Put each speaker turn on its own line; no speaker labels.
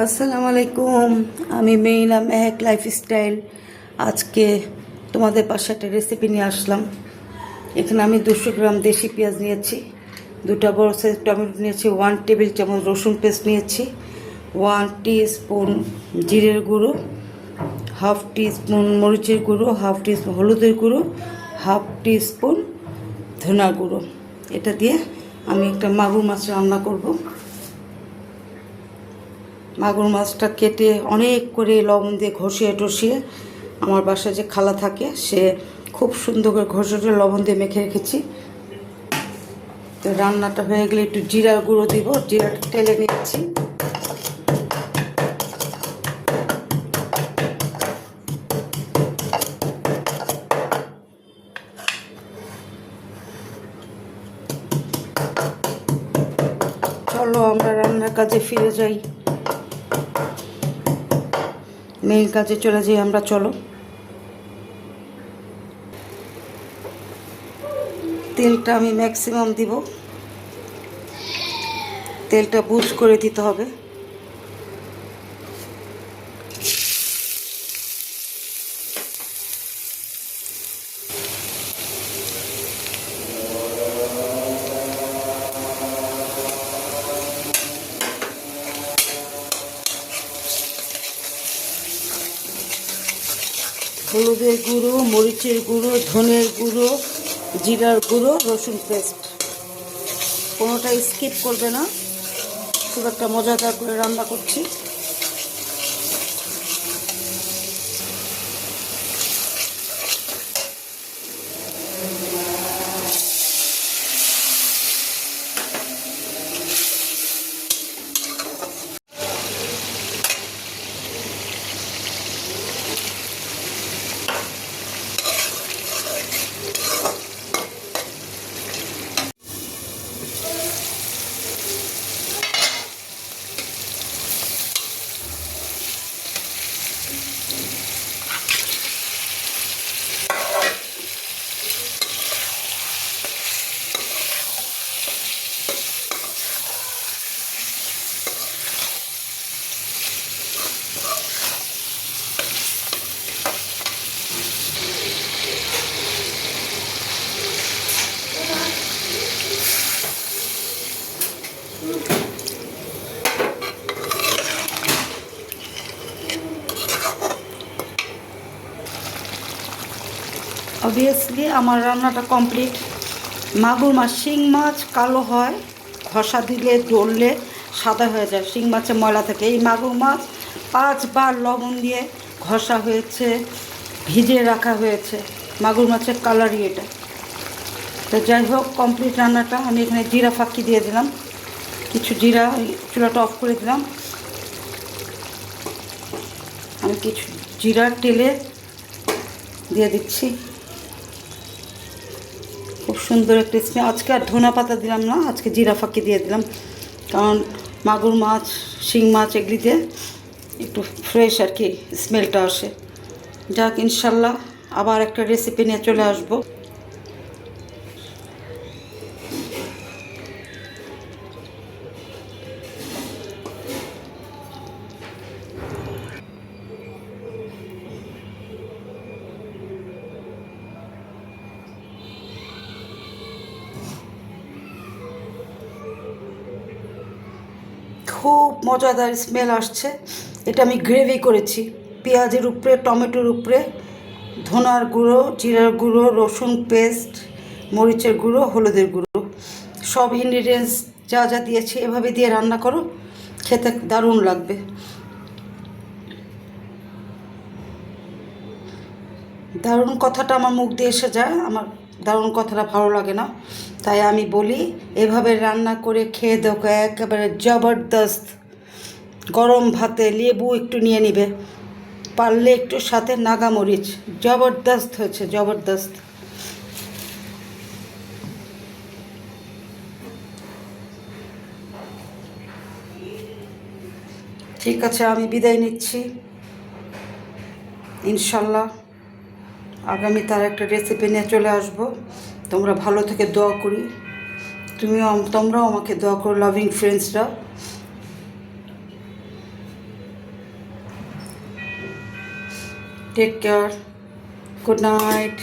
আসসালামু আলাইকুম আমি মেইনা মেহেক লাইফস্টাইল। আজকে তোমাদের পাশে একটা রেসিপি নিয়ে আসলাম। এখানে আমি দুশো গ্রাম দেশি পেঁয়াজ নিয়েছি, দুটা বড় সাইজ টমেটো নিয়েছি ওয়ান টেবিল চামচ রসুন পেস্ট নিয়েছি ওয়ান টি স্পুন জিরের গুঁড়ো হাফ টি স্পুন মরিচের গুঁড়ো হাফ টি স্পুন হলুদের গুঁড়ো হাফ টি স্পুন ধনা গুঁড়ো। এটা দিয়ে আমি একটা মাগুর মাছ রান্না করব। মাগুর মাছটা কেটে অনেক করে লবণ দিয়ে ঘষিয়ে টসিয়ে আমার বাসায় যে খালা থাকে, সে খুব সুন্দর করে ঘষে লবণ দিয়ে মেখে রেখেছি। তো রান্নাটা হয়ে গেলে একটু জিরার গুঁড়ো দিব, জিরাটা টেলে নিচ্ছি। চলো আমরা রান্নার কাজে ফিরে যাই। মেইন কাছে চলে যাই আমরা, চলো। তেলটা আমি ম্যাক্সিমাম দিব। তেলটা বুস করে দিতে হবে। হলুদের গুঁড়ো, মরিচের গুঁড়ো, ধনের গুঁড়ো, জিরার গুঁড়ো, রসুন পেস্ট। কোনোটা স্কিপ করবে না। খুব একটা মজাদার করে রান্না করছি। অবভিয়াসলি আমার রান্নাটা কমপ্লিট মাগুর মাছ, শিং মাছ কালো হয় ঘষা দিলে ডললে সাদা হয়ে যায়। শিং মাছের ময়লা থাকে। এই মাগুর মাছ পাঁচবার লবণ দিয়ে ঘষা হয়েছে ভিজে রাখা হয়েছে। মাগুর মাছের কালারই এটা। তো যাই হোক কমপ্লিট রান্নাটা। আমি এখানে জিরা ফাঁকি দিয়ে দিলাম। কিছু জিরা চুলাটা অফ করে দিলাম। আমি কিছু জিরা টেলে দিয়ে দিচ্ছি। খুব সুন্দর একটা স্মেল। আজকে আর ধনা পাতা দিলাম না, আজকে জিরা ফাঁকি দিয়ে দিলাম। কারণ মাগুর মাছ, শিং মাছ এগুলিতে একটু ফ্রেশ আর কি স্মেলটা আসে। যাক, ইনশাল্লাহ আবার একটা রেসিপি নিয়ে চলে আসব। খুব মজাদার স্মেল আসছে। এটা আমি গ্রেভি করেছি। পেঁয়াজের উপরে, টমেটোর উপরে, ধনার গুঁড়ো, জিরার গুঁড়ো, রসুন পেস্ট মরিচের গুঁড়ো, হলুদের গুঁড়ো। সব ইনগ্রিডিয়েন্টস যা যা দিয়েছি, এভাবে দিয়ে রান্না করো। খেতে দারুণ লাগবে। দারুণ কথাটা আমার মুখ দিয়ে এসে যায়। আমার দারুণ কথাটা ভালো লাগে না। তাই আমি বলি, এভাবে রান্না করে খেয়ে দেখো, একেবারে জবরদস্ত। গরম ভাতে লেবু একটু নিয়ে নিবে। পারলে একটু সাথে নাগামরিচ। জবরদস্ত হয়েছে, জবরদস্ত। ঠিক আছে, আমি বিদায় নিচ্ছি। ইনশাল্লাহ। আগামী তার একটা রেসিপি নিয়ে চলে আসব। তোমরা ভালো থেকে দোয়া করি। তুমিও তোমরাও আমাকে দোয়া করো লাভিং ফ্রেন্ডসরা টেক কেয়ার গুড নাইট